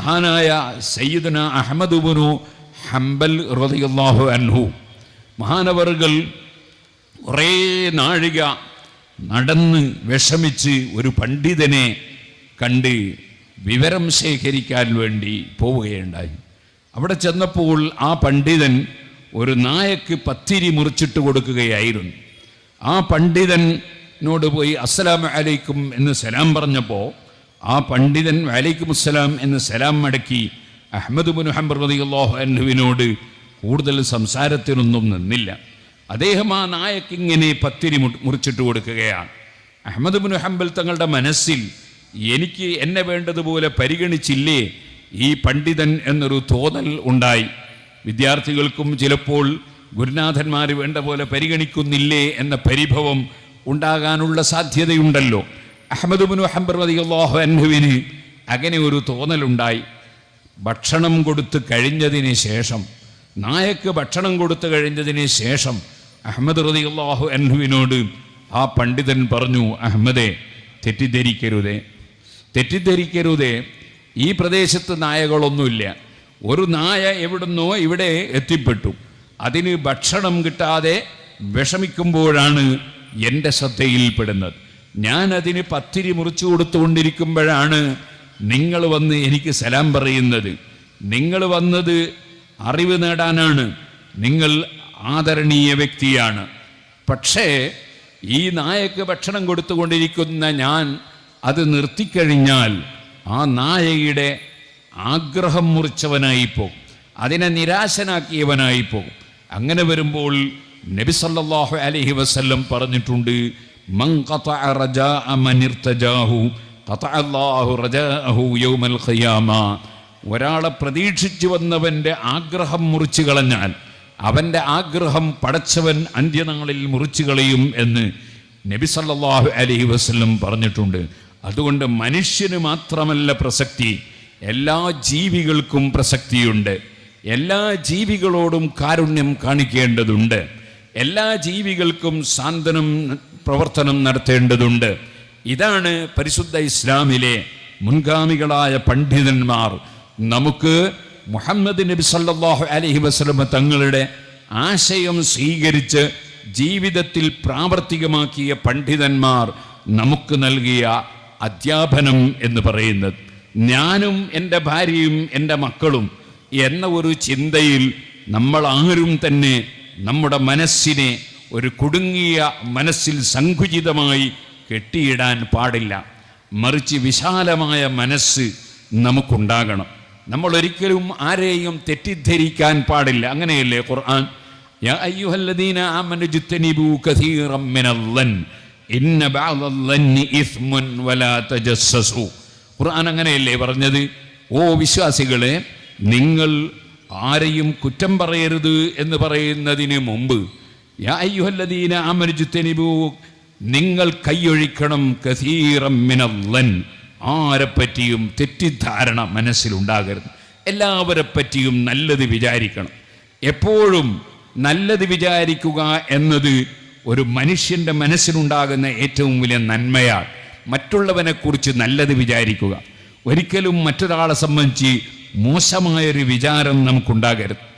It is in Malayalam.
മഹാനായ സയ്യിദുന അഹമ്മദുബുനു ഹംബൽ റളിയല്ലാഹു അൻഹു. മഹാനവറുകൾ കുറേ നാഴിക നടന്ന് വിഷമിച്ച് ഒരു പണ്ഡിതനെ കണ്ട് വിവരം ശേഖരിക്കാൻ വേണ്ടി പോവുകയുണ്ടായി. അവിടെ ചെന്നപ്പോൾ ആ പണ്ഡിതൻ ഒരു നായക്ക് പത്തിരി മുറിച്ചിട്ട് കൊടുക്കുകയായിരുന്നു. ആ പണ്ഡിതനോട് പോയി അസ്സലാം അലൈക്കും എന്ന് സലാം പറഞ്ഞപ്പോൾ ആ പണ്ഡിതൻ വലൈക്കും അസ്സലാം എന്ന് സലാം മടക്കി അഹമ്മദ് ബുൻ ഹംബർ റളിയല്ലാഹു അൻഹുവിനോട് കൂടുതൽ സംസാരത്തിനൊന്നും നിന്നില്ല. അദ്ദേഹം ആ നായക്കിങ്ങനെ പത്തിരി മുറിച്ചിട്ട് കൊടുക്കുകയാണ്. അഹമ്മദ് ബിൻ ഹംബൽ തങ്ങളുടെ മനസ്സിൽ എനിക്ക് എന്നെ വേണ്ടതുപോലെ പരിഗണിച്ചില്ലേ? ഈ പണ്ഡിതൻ എന്നൊരു തോന്നൽ ഉണ്ടായി. വിദ്യാർത്ഥികൾക്കും ചിലപ്പോൾ ഗുരുനാഥന്മാർ വേണ്ട പോലെ പരിഗണിക്കുന്നില്ലേ എന്ന പരിഭവം ഉണ്ടാകാനുള്ള സാധ്യതയുണ്ടല്ലോ. അഹമ്മദ് ബുനു ഹംബർ റളിയല്ലാഹു അൻഹുവിന് അങ്ങനെ ഒരു തോന്നലുണ്ടായി. ഭക്ഷണം കൊടുത്ത് കഴിഞ്ഞതിന് ശേഷം നായക്ക് ഭക്ഷണം കൊടുത്തു കഴിഞ്ഞതിന് ശേഷം അഹമ്മദ് റളിയല്ലാഹു അൻഹുവിനോട് ആ പണ്ഡിതൻ പറഞ്ഞു അഹമ്മദേ തെറ്റിദ്ധരിക്കരുതേ. തെറ്റിദ്ധരിക്കരുതേ. ഈ പ്രദേശത്ത് നായകളൊന്നുമില്ല. ഒരു നായ എവിടുന്നോ ഇവിടെ എത്തിപ്പെട്ടു. അതിന് ഭക്ഷണം കിട്ടാതെ വിഷമിക്കുമ്പോഴാണ് എന്റെ ശ്രദ്ധയിൽപ്പെടുന്നത്. ഞാൻ അതിന് പത്തിരി മുറിച്ചു കൊടുത്തുകൊണ്ടിരിക്കുമ്പോഴാണ് നിങ്ങൾ വന്ന് എനിക്ക് സലാം പറയുന്നത്. നിങ്ങൾ വന്നത് അറിവ് നേടാനാണ്. നിങ്ങൾ ആദരണീയ വ്യക്തിയാണ്. പക്ഷേ ഈ നായക്ക് ഭക്ഷണം കൊടുത്തുകൊണ്ടിരിക്കുന്ന ഞാൻ അത് നിർത്തിക്കഴിഞ്ഞാൽ ആ നായയുടെ ആഗ്രഹം മുറിച്ചവനായി പോകും അതിനെ നിരാശനാക്കിയവനായി പോകും അങ്ങനെ വരുമ്പോൾ നബി സല്ലല്ലാഹു അലൈഹി വസല്ലം പറഞ്ഞിട്ടുണ്ട് ഒരാളെ പ്രതീക്ഷിച്ചു വന്നവന്റെ ആഗ്രഹം മുറിച്ചു കളഞ്ഞാൽ അവന്റെ ആഗ്രഹം പടച്ചവൻ അന്ത്യനങ്ങളിൽ മുറിച്ചു കളയും എന്ന് നബി സല്ലാഹു അലഹി വസ്ലം പറഞ്ഞിട്ടുണ്ട്. അതുകൊണ്ട് മനുഷ്യന് മാത്രമല്ല പ്രസക്തി എല്ലാ ജീവികൾക്കും പ്രസക്തിയുണ്ട്. എല്ലാ ജീവികളോടും കാരുണ്യം കാണിക്കേണ്ടതുണ്ട്. എല്ലാ ജീവികൾക്കും സാന്ത്വനം പ്രവർത്തനം നടത്തേണ്ടതുണ്ട്. ഇതാണ് പരിശുദ്ധ ഇസ്ലാമിലെ മുൻഗാമികളായ പണ്ഡിതന്മാർ. നമുക്ക് മുഹമ്മദ് നബി സല്ലാഹു അലഹി വസ്ലമ തങ്ങളുടെ ആശയം സ്വീകരിച്ച് ജീവിതത്തിൽ പ്രാവർത്തികമാക്കിയ പണ്ഡിതന്മാർ നമുക്ക് നൽകിയ അധ്യാപനം എന്ന് പറയുന്നത്. ഞാനും എന്റെ ഭാര്യയും എന്റെ മക്കളും എന്ന ഒരു ചിന്തയിൽ നമ്മൾ ആരും തന്നെ നമ്മുടെ മനസ്സിനെ ഒരു കുടുങ്ങിയ മനസ്സിൽ സങ്കുചിതമായി കെട്ടിയിടാൻ പാടില്ല. മറിച്ച് വിശാലമായ മനസ്സ് നമുക്കുണ്ടാകണം. നമ്മൾ ഒരിക്കലും ആരെയും തെറ്റിദ്ധരിക്കാൻ പാടില്ല. അങ്ങനെയല്ലേ ഖുർആൻ? ഖുർആൻ അങ്ങനെയല്ലേ പറഞ്ഞത്? ഓ വിശ്വാസികളെ നിങ്ങൾ ആരെയും കുറ്റം പറയരുത് എന്ന് പറയുന്നതിന് മുമ്പ് നിങ്ങൾ കൈയൊഴിക്കണം കസീറം മിനല്ലൻ ആരെപ്പറ്റിയും തെറ്റിദ്ധാരണ മനസ്സിലുണ്ടാകരുത്. എല്ലാവരെ പറ്റിയും നല്ലത് വിചാരിക്കണം. എപ്പോഴും നല്ലത് വിചാരിക്കുക എന്നത് ഒരു മനുഷ്യന്റെ മനസ്സിലുണ്ടാകുന്ന ഏറ്റവും വലിയ നന്മയാണ്. മറ്റുള്ളവനെക്കുറിച്ച് നല്ലത് വിചാരിക്കുക. ഒരിക്കലും മറ്റൊരാളെ സംബന്ധിച്ച് മോശമായൊരു വിചാരം നമുക്കുണ്ടാകരുത്.